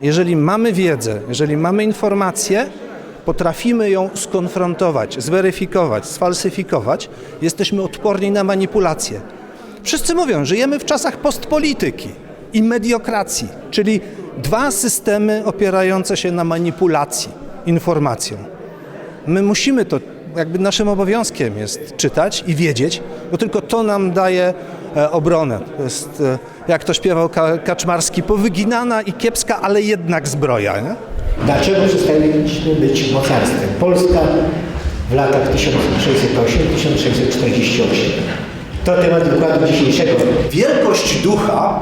Jeżeli mamy wiedzę, jeżeli mamy informację, potrafimy ją skonfrontować, zweryfikować, sfalsyfikować, jesteśmy odporni na manipulacje. Wszyscy mówią, żyjemy w czasach postpolityki i mediokracji, czyli dwa systemy opierające się na manipulacji informacją. My musimy to, jakby naszym obowiązkiem jest czytać i wiedzieć, bo tylko to nam daje obronę. To jest, e, jak to śpiewał Ka- Kaczmarski, powyginana i kiepska, ale jednak zbroja. Nie? Dlaczego przestaliśmy być mocarstwem? Polska w latach 1608-1648. To temat wykładu dzisiejszego. Wielkość ducha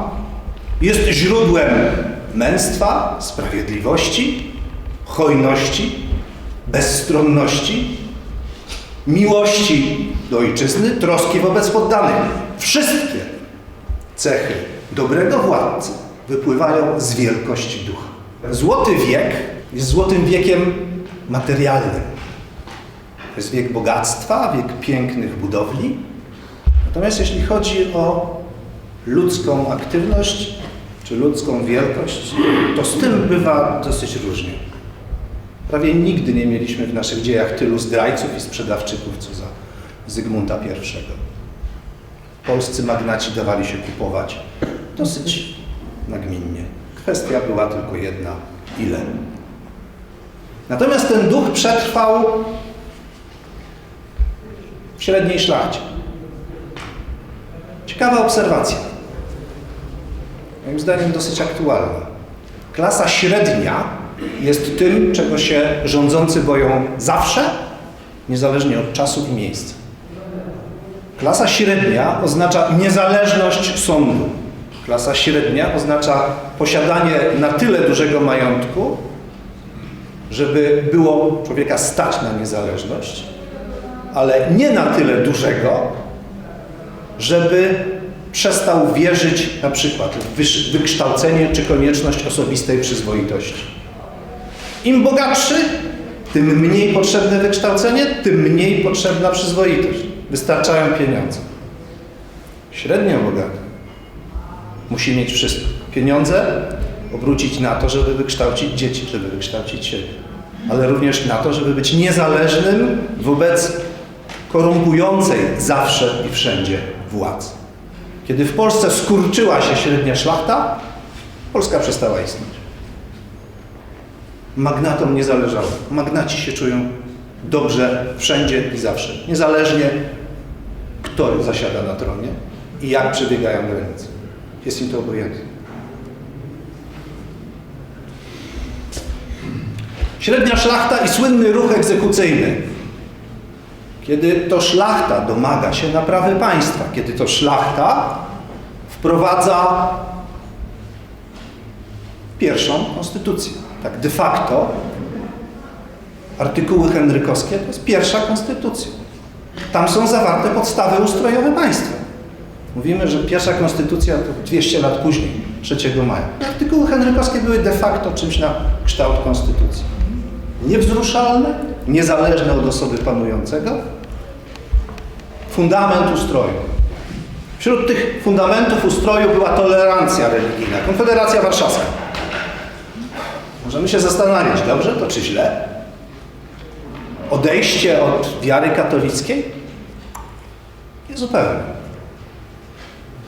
jest źródłem męstwa, sprawiedliwości, hojności, bezstronności, miłości do ojczyzny, troski wobec poddanych. Wszystkie cechy dobrego władcy wypływają z wielkości ducha. Złoty wiek jest złotym wiekiem materialnym. To jest wiek bogactwa, wiek pięknych budowli, Natomiast jeśli chodzi o ludzką aktywność czy ludzką wielkość, to z tym bywa dosyć różnie. Prawie nigdy nie mieliśmy w naszych dziejach tylu zdrajców i sprzedawczyków, co za Zygmunta I. Polscy magnaci dawali się kupować dosyć nagminnie. Kwestia była tylko jedna, ile. Natomiast ten duch przetrwał w średniej szlachcie. Ciekawa obserwacja. Moim zdaniem dosyć aktualna. Klasa średnia jest tym, czego się rządzący boją zawsze, niezależnie od czasu i miejsca. Klasa średnia oznacza niezależność sądu. Klasa średnia oznacza posiadanie na tyle dużego majątku, żeby było człowieka stać na niezależność, ale nie na tyle dużego, żeby przestał wierzyć na przykład w wykształcenie czy konieczność osobistej przyzwoitości. Im bogatszy, tym mniej potrzebne wykształcenie, tym mniej potrzebna przyzwoitość. Wystarczają pieniądze. Średnio bogaty musi mieć wszystko. Pieniądze obrócić na to, żeby wykształcić dzieci, żeby wykształcić siebie, ale również na to, żeby być niezależnym wobec korumpującej zawsze i wszędzie władzy. Kiedy w Polsce skurczyła się średnia szlachta, Polska przestała istnieć. Magnatom nie zależało. Magnaci się czują dobrze wszędzie i zawsze. Niezależnie kto zasiada na tronie i jak przebiegają granice. Jest im to obojętne. Średnia szlachta i słynny ruch egzekucyjny. Kiedy to szlachta domaga się naprawy państwa, kiedy to szlachta wprowadza pierwszą konstytucję. Tak de facto artykuły henrykowskie to jest pierwsza konstytucja. Tam są zawarte podstawy ustrojowe państwa. Mówimy, że pierwsza konstytucja to 200 lat później, 3 maja. Artykuły henrykowskie były de facto czymś na kształt konstytucji. Niewzruszalne, niezależne od osoby panującego, fundament ustroju. Wśród tych fundamentów ustroju była tolerancja religijna, Konfederacja Warszawska. Możemy się zastanawiać, dobrze to czy źle? Odejście od wiary katolickiej? Nie zupełnie.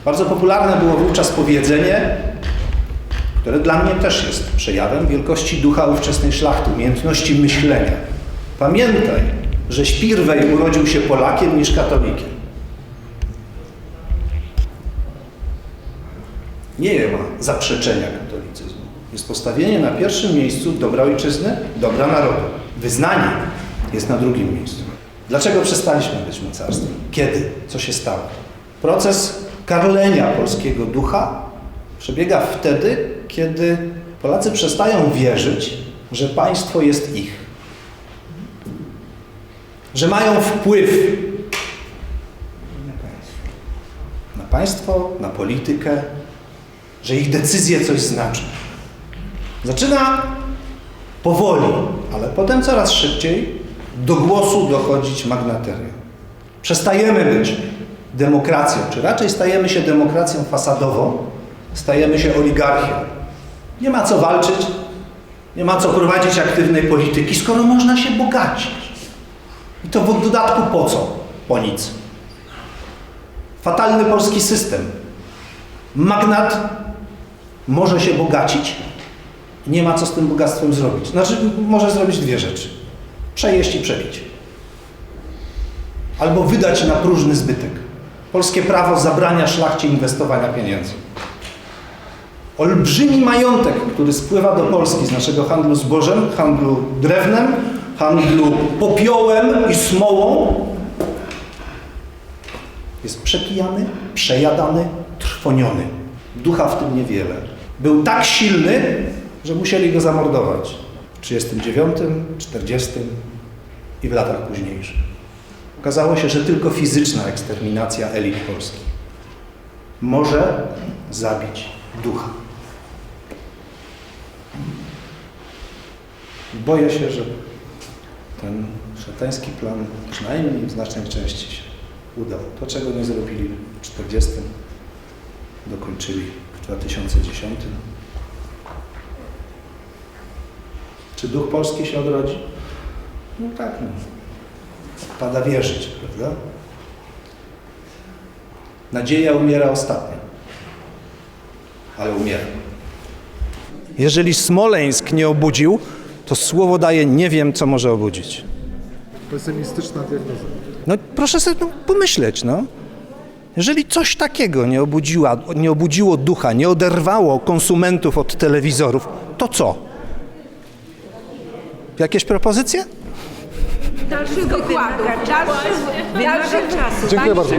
Bardzo popularne było wówczas powiedzenie, które dla mnie też jest przejawem wielkości ducha ówczesnej szlachty, umiejętności myślenia. Pamiętaj, że Śpirwej urodził się Polakiem niż katolikiem. Nie ma zaprzeczenia. Jest postawienie na pierwszym miejscu dobra ojczyzny, dobra narodu. Wyznanie jest na drugim miejscu. Dlaczego przestaliśmy być mocarstwem? Kiedy? Co się stało? Proces karlenia polskiego ducha przebiega wtedy, kiedy Polacy przestają wierzyć, że państwo jest ich. Że mają wpływ na państwo, na politykę, że ich decyzje coś znaczą. Zaczyna powoli, ale potem coraz szybciej do głosu dochodzić magnateria. Przestajemy być demokracją, czy raczej stajemy się demokracją fasadową, stajemy się oligarchią. Nie ma co walczyć, nie ma co prowadzić aktywnej polityki, skoro można się bogacić. I to w dodatku po co? Po nic. Fatalny polski system. Magnat może się bogacić, nie ma co z tym bogactwem zrobić. Znaczy, może zrobić dwie rzeczy. Przejeść i przepić. Albo wydać na próżny zbytek. Polskie prawo zabrania szlachcie inwestowania pieniędzy. Olbrzymi majątek, który spływa do Polski z naszego handlu zbożem, handlu drewnem, handlu popiołem i smołą, jest przepijany, przejadany, trwoniony. Ducha w tym niewiele. Był tak silny, że musieli go zamordować w 39, 40 i w latach późniejszych. Okazało się, że tylko fizyczna eksterminacja elit polskich może zabić ducha. Boję się, że ten szatański plan przynajmniej w znacznej części się udał. To, czego nie zrobili w 40, dokończyli w 2010. Czy duch polski się odrodzi? No tak, no. Pada wierzyć, prawda? Nadzieja umiera ostatnio, ale umiera. Jeżeli Smoleńsk nie obudził, to słowo daje nie wiem, co może obudzić. Pesymistyczna diagnoza. No proszę sobie no, pomyśleć, no. Jeżeli coś takiego nie, obudziła, nie obudziło ducha, nie oderwało konsumentów od telewizorów, to co? Jakieś propozycje? dalszych wykładów, dalszych, dalszych czasów. Dziękuję bardzo.